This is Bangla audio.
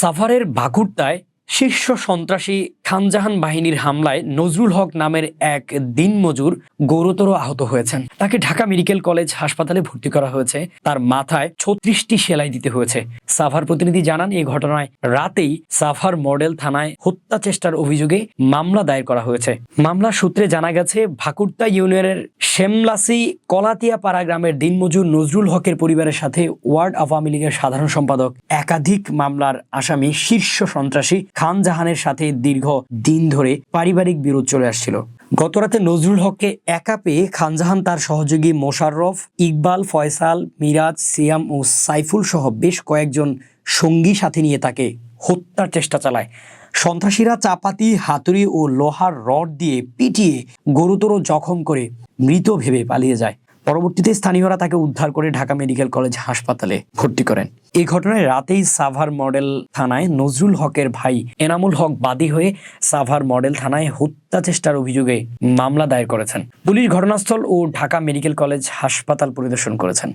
সাভারের বাকুরতায় শীর্ষ সন্ত্রাসী খানজাহান বাহিনীর হামলায় নজরুল হক নামের এক দিনমজুর গৌরতর আহত হয়েছেন। তাকে ঢাকা মেডিকেল কলেজ হাসপাতালে ভর্তি করা হয়েছে। তার মাথায় ছত্রিশটি সেলাই দিতে হয়েছে। সাফার প্রতিনিধি জানান এই ঘটনায় রাতেই সাভার মডেল থানায় হত্যা চেষ্টার অভিযোগে মামলা দায়ের করা হয়েছে। মামলা সূত্রে জানা গেছে, ভাকুরতা ইউনিয়নের শেমলাসি কলাতিয়া পাড়া গ্রামের দিনমজুর নজরুল হকের পরিবারের সাথে ওয়ার্ড আওয়ামী লীগের সাধারণ সম্পাদক একাধিক মামলার আসামি শীর্ষ সন্ত্রাসী খান জাহানের সাথে দীর্ঘ দিন ধরে পারিবারিক বিরোধ চলে আসছিল। গতরাতে নজরুল হককে একা পেয়ে খানজাহান তার সহযোগী মোশাররফ, ইকবাল, ফয়সাল, মিরাজ, সিয়াম ও সাইফুল সহ বেশ কয়েকজন সঙ্গী সাথে নিয়ে তাকে হত্যার চেষ্টা চালায়। সন্ত্রাসীরা চাপাতি, হাতুড়ি ও লোহার রড দিয়ে পিটিয়ে গুরুতর জখম করে মৃত ভেবে পালিয়ে যায়। পরবর্তীতে স্থানীয়রা তাকে উদ্ধার করে ঢাকা মেডিকেল কলেজ হাসপাতালে ভর্তি করেন। এই ঘটনায় রাতেই সাভার মডেল থানায় নজরুল হকের ভাই এনামুল হক বাদী হয়ে সাভার মডেল থানায় হত্যা চেষ্টার অভিযোগে মামলা দায়ের করেছেন। পুলিশ ঘটনাস্থল ও ঢাকা মেডিকেল কলেজ হাসপাতাল পরিদর্শন করেছেন।